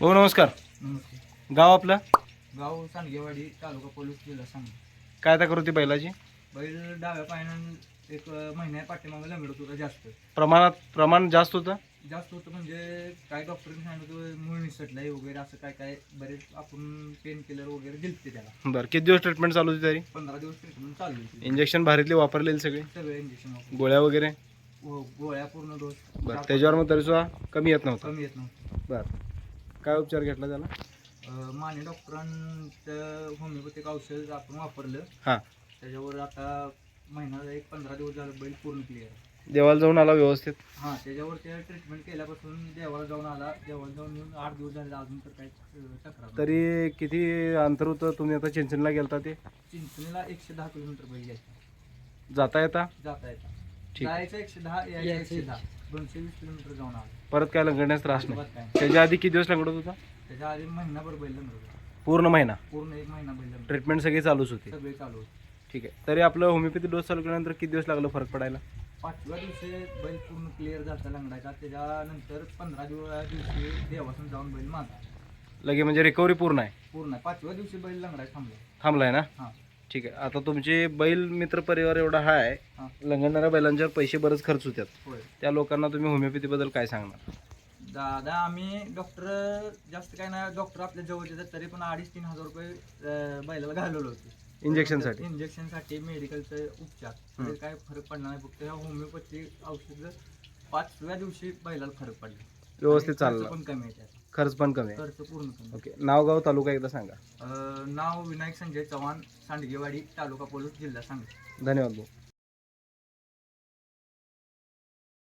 हो नमस्कार. गाव आपलं? गाव सांडगेवाडी तालुका पोलीस जिल्हा सांगली. काय त्या होती बैलाची? बैल डाव्या पायानं एक महिन्या पाठीमागे लंगडत होता जास्त. प्रमाणात प्रमाण जास्त होतं? जास्त होतं म्हणजे काय डॉक्टरने सांगितलं होतं मूळ निसटलंय वगैरे असं काय काय बरेच आपण पेन किलर वगैरे दिलते त्याला. बरं किती दिवस ट्रीटमेंट चालू होती तरी? पंधरा दिवस ट्रीटमेंट चालू होती. इंजेक्शन भारीतले वापरलेले सगळे? सगळे इंजेक्शन गोळ्या वगैरे? गोळ्या पूर्ण डोस बरं त्याच्यावर मग तरी सुद्धा कमी येत नव्हतं. कमी येत नव्हतं. बरं. काय उपचार घेतला त्याला? अं, माने डॉक्टरांचं होमिओपॅथिक औषध आपण वापरलं. हां. त्याच्यावर आता महिना एक पंधरा दिवस झालं बैल पूर्ण क्लिअर देवाला जाऊन आला व्यवस्थित? हा त्याच्यावर ते ट्रीटमेंट केल्यापासून देवाला जाऊन आला. देवाला जाऊन येऊन आठ दिवस झाले अजून तर काही अं, तक्रार नाही. तरी किती अंतर होतं? तुम्ही आता चिंचणीला गेलता ते? चिंचणीला एकशे दहा किलोमीटर बैल जाता येता? जाता येता. ठीक. जायचं एकशे दहा यायचं एकशे दहा. दोनशे वीस किलोमीटर जाऊन आला. परत काय लंगडण्यास त्रास नाही. अजिबात काय नाही. त्याच्या आधी किती दिवस लंगडत होता? त्याच्या आधी महिनाभर बैल लंगडत पूर्ण महिना? पूर्ण एक महिना बैल लंगडत ट्रीटमेंट सगळी चालूच होती. सगळे चालू होते. ठीक आहे. तरी आपलं होमिओपॅथी डोस चालू केल्यानंतर किती दिवस लागलं फरक पडायला? पाचव्या दिवशी बैल पूर्ण क्लिअर झाला लंगडायचा त्याच्यानंतर पंधरा दिवस दिवशी देवासून जाऊन बैल माझा लगे म्हणजे रिकव्हरी पूर्ण आहे. पूर्ण पाचव्या दिवशी बैल लंगडायचा थांबला. थांबलाय ना? हां. ठीक आहे. आता तुमचे बैल मित्र परिवार एवढा आहे हां. लंगडणाऱ्या बैलांच्यावर पैसे बरेच खर्च होतात. होय. त्या लोकांना तुम्ही होमिओपॅथीबद्दल काय सांगणार? दादा आम्ही डॉक्टर जास्त काय नाही डॉक्टर आपल्या जवळचे आहेत, तरी पण अडीच तीन हजार रुपये अं, बैलाला घालवले होते. इंजेक्शनसाठी इंजेक्शनसाठी मेडिकलचे उपचार. तरी काय फरक पडणार नाही फक्त ह्या होमिओपॅथी औषध पाचव्या दिवशी बैलाला फरक पडला. व्यवस्थित आणि खर्च चाललं. पण कमी आहे त्याचा. खर्च पण कमी आहे. खर्च पूर्ण कमी ओके नाव गाव तालुका एकदा सांगा. अं, नाव विनायक संजय चव्हाण सांडगेवाडी तालुका पोलीस जिल्हा सांगली. धन्यवाद भाऊ.